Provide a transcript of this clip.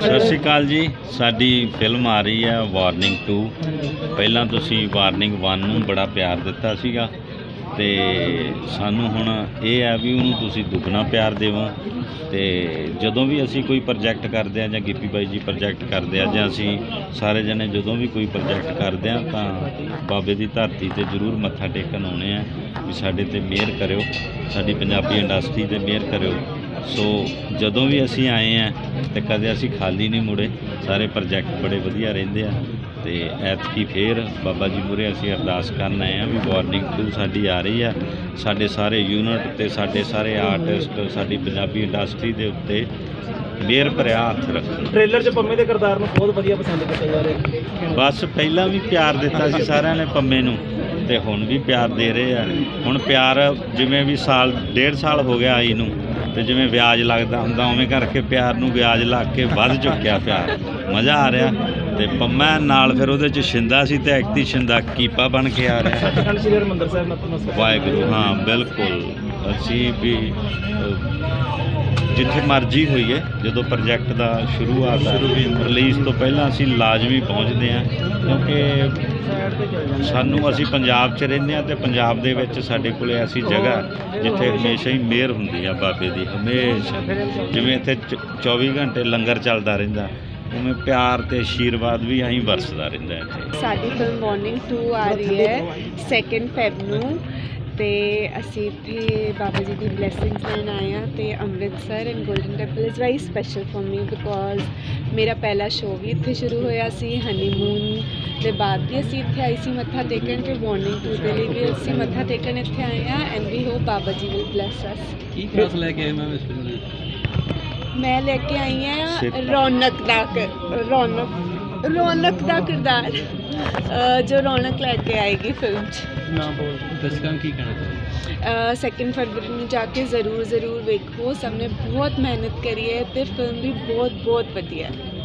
ਸਤਿ ਸ਼੍ਰੀ ਅਕਾਲ ਜੀ। ਸਾਡੀ ਫਿਲਮ ਆ ਰਹੀ ਹੈ ਵਾਰਨਿੰਗ 2 ਪਹਿਲਾਂ ਤੁਸੀਂ ਵਾਰਨਿੰਗ 1 ਨੂੰ ਬੜਾ ਪਿਆਰ ਦਿੱਤਾ ਸੀਗਾ। ਤੇ ਸਾਨੂੰ ਹੁਣ ਇਹ ਆ ਵੀ ਉਹਨੂੰ ਤੁਸੀਂ ਦੁੱਗਣਾ ਪਿਆਰ ਦੇਵੋ ਤੇ ਜਦੋਂ ਵੀ ਅਸੀਂ ਕੋਈ ਪ੍ਰੋਜੈਕਟ ਕਰਦੇ ਆ ਜਾਂ ਗਿੱਪੀ ਬਾਈ ਜੀ ਪ੍ਰੋਜੈਕਟ ਕਰਦੇ ਆ ਜਾਂ ਅਸੀਂ ਸਾਰੇ ਜਣੇ ਜਦੋਂ ਵੀ ਕੋਈ ਪ੍ਰੋਜੈਕਟ ਕਰਦੇ ਆ ਤਾਂ ਬਾਬੇ ਦੀ ਧਰਤੀ ਤੇ ਜ਼ਰੂਰ ਮੱਥਾ ਟੇਕਣ ਆਉਣੇ ਆ ਵੀ ਸਾਡੇ ਤੇ ਮਿਹਰ ਕਰਿਓ, ਸਾਡੀ ਪੰਜਾਬੀ ਇੰਡਸਟਰੀ ਤੇ ਮਿਹਰ ਕਰਿਓ। ਸੋ ਜਦੋਂ ਵੀ ਅਸੀਂ ਆਏ ਆ ਤੇ ਕਦੇ ਅਸੀਂ ਖਾਲੀ ਨਹੀਂ ਮੁੜੇ ਸਾਰੇ ਪ੍ਰੋਜੈਕਟ ਬੜੇ ਵਧੀਆ ਰਹਿੰਦੇ ਆ ਤੇ ਐਤਕੀ ਫੇਰ ਬਾਬਾ ਜੀ ਮੂਹਰੇ ਅਸੀਂ ਅਰਦਾਸ ਕਰਨ ਆਏ ਆ ਵੀ ਵਾਰਨਿੰਗ 2 ਸਾਡੀ ਆ ਰਹੀ ਆ। ਸਾਡੇ ਸਾਰੇ ਯੂਨਿਟ ਤੇ ਸਾਡੇ ਸਾਰੇ ਆਰਟਿਸਟ ਸਾਡੀ ਪੰਜਾਬੀ ਇੰਡਸਟਰੀ ਦੇ ਉੱਤੇ ਮਿਹਰ ਭਰਿਆ ਹੱਥ ਰੱਖਣ ਟ੍ਰੇਲਰ 'ਚ ਪੰਮੇ ਦੇ ਕਿਰਦਾਰ ਨੂੰ ਬਹੁਤ ਵਧੀਆ ਪਸੰਦ ਕੀਤਾ ਜਾ ਰਿਹਾ। ਬਸ ਪਹਿਲਾਂ ਵੀ ਪਿਆਰ ਦਿੱਤਾ ਸੀ ਸਾਰਿਆਂ ਨੇ ਪੰਮੇ ਨੂੰ ਤੇ ਹੁਣ ਵੀ ਪਿਆਰ ਦੇ ਰਹੇ ਆ। ਹੁਣ ਪਿਆਰ ਜਿਵੇਂ ਵੀ ਸਾਲ ਡੇਢ ਸਾਲ ਹੋ ਗਿਆ ਆਈ ਨੂੰ ਤੇ ਜਿਵੇਂ ਵਿਆਜ ਲੱਗਦਾ ਹੁੰਦਾ, ਉਵੇਂ ਕਰਕੇ ਪਿਆਰ ਨੂੰ ਵਿਆਜ ਲੱਗ ਕੇ ਵੱਧ ਚੁੱਕਿਆ ਪਿਆਰ। ਮਜ਼ਾ ਆ ਰਿਹਾ। ਤੇ ਪੰਮਾ ਨਾਲ ਫਿਰ ਉਹਦੇ ਚ ਛਿੰਦਾ ਸੀ ਤੇ ਐਕਤੀ ਛਿੰਦਾ ਕੀਪਾ ਬਣ ਕੇ ਆ ਰਿਹਾ। ਸੱਚਖੰਡ ਸ੍ਰੀ ਹਰਿਮੰਦਰ ਸਾਹਿਬ ਨਤਮਸਤਕ ਵਾਹਿਗੁਰੂ, ਹਾਂ, ਬਿਲਕੁਲ। ਅਸੀਂ ਵੀ ਜਿੱਥੇ ਮਰਜ਼ੀ ਹੋਈਏ, ਜਦੋਂ ਪ੍ਰੋਜੈਕਟ ਦਾ ਸ਼ੁਰੂਆਤ ਆ ਰਿਲੀਜ਼ ਤੋਂ ਪਹਿਲਾਂ ਅਸੀਂ ਲਾਜ਼ਮੀ ਪਹੁੰਚਦੇ ਹਾਂ, ਕਿਉਂਕਿ ਸਾਨੂੰ ਅਸੀਂ ਪੰਜਾਬ 'ਚ ਰਹਿੰਦੇ ਹਾਂ ਤੇ ਪੰਜਾਬ ਦੇ ਵਿੱਚ ਸਾਡੇ ਕੋਲੇ ਐਸੀ ਜਗ੍ਹਾ ਜਿੱਥੇ ਹਮੇਸ਼ਾ ਹੀ ਮਿਹਰ ਹੁੰਦੀ ਆ ਬਾਬੇ ਦੀ, ਹਮੇਸ਼ਾ। ਜਿਵੇਂ ਇੱਥੇ ਚ- 24 ਘੰਟੇ ਲੰਗਰ ਚੱਲਦਾ ਰਹਿੰਦਾ, ਉਵੇਂ ਪਿਆਰ ਤੇ ਆਸ਼ੀਰਵਾਦ ਵੀ ਐਂ ਵਰਸਦਾ ਰਹਿੰਦਾ ਇੱਥੇ। ਸਾਡੀ ਫਿਲਮ ਮਾਰਨਿੰਗ 2 ਆ ਰਹੀ ਹੈ 2nd ਫੈਬ ਨੂੰ। ਤੇ ਅਸੀਂ ਇੱਥੇ ਬਾਬਾ ਜੀ ਦੀ ਬਲੇਸਿੰਗਸ ਲੈਣ ਆਏ ਹਾਂ ਤੇ Amritsar and golden temple is very special for me because ਮੇਰਾ ਪਹਿਲਾ ਸ਼ੋਅ ਵੀ ਇੱਥੇ ਸ਼ੁਰੂ ਹੋਇਆ ਸੀ ਹਨੀਮੂਨ ਦੇ ਬਾਅਦ ਵੀ ਅਸੀਂ ਇੱਥੇ ਆਈ ਸੀ ਮੱਥਾ ਟੇਕਣ ਤੇ ਮਾਰਨਿੰਗ 2 ਦੇ ਲਈ ਵੀ ਅਸੀਂ ਮੱਥਾ ਟੇਕਣ ਇੱਥੇ ਆਏ ਹਾਂ and we hop Baba ji will bless ਅਸ ਕੀ ਖਾਸ ਲੈ ਕੇ ਆਏ ਮੈਂ ਇਸ ਫਿਲਮ ਮੈਂ ਲੈ ਕੇ ਆਈ ਹਾਂ ਸਿੱਖ। ਰੌਣਕ ਦਾ ਰੌਣਕ ਰੌਣਕ ਦਾ ਕਿਰਦਾਰ। ਜੋ ਰੌਣਕ ਲੈ ਕੇ ਆਏਗੀ ਫਿਲਮ 'ਚ। ਨਾ ਬੋਲ ਦਰਸ਼ਕਾਂ ਨੂੰ ਕੀ ਕਹਿਣਾ ਚਾਹੁੰਦੇ ਸੈਕਿੰਡ ਫਰਵਰੀ ਨੂੰ ਜਾ ਕੇ ਜ਼ਰੂਰ ਜ਼ਰੂਰ ਵੇਖੋ। ਸਭ ਨੇ ਬਹੁਤ ਮਿਹਨਤ ਕਰੀ ਹੈ ਤੇ ਫਿਲਮ ਵੀ ਬਹੁਤ ਬਹੁਤ ਵਧੀਆ। ਹੈ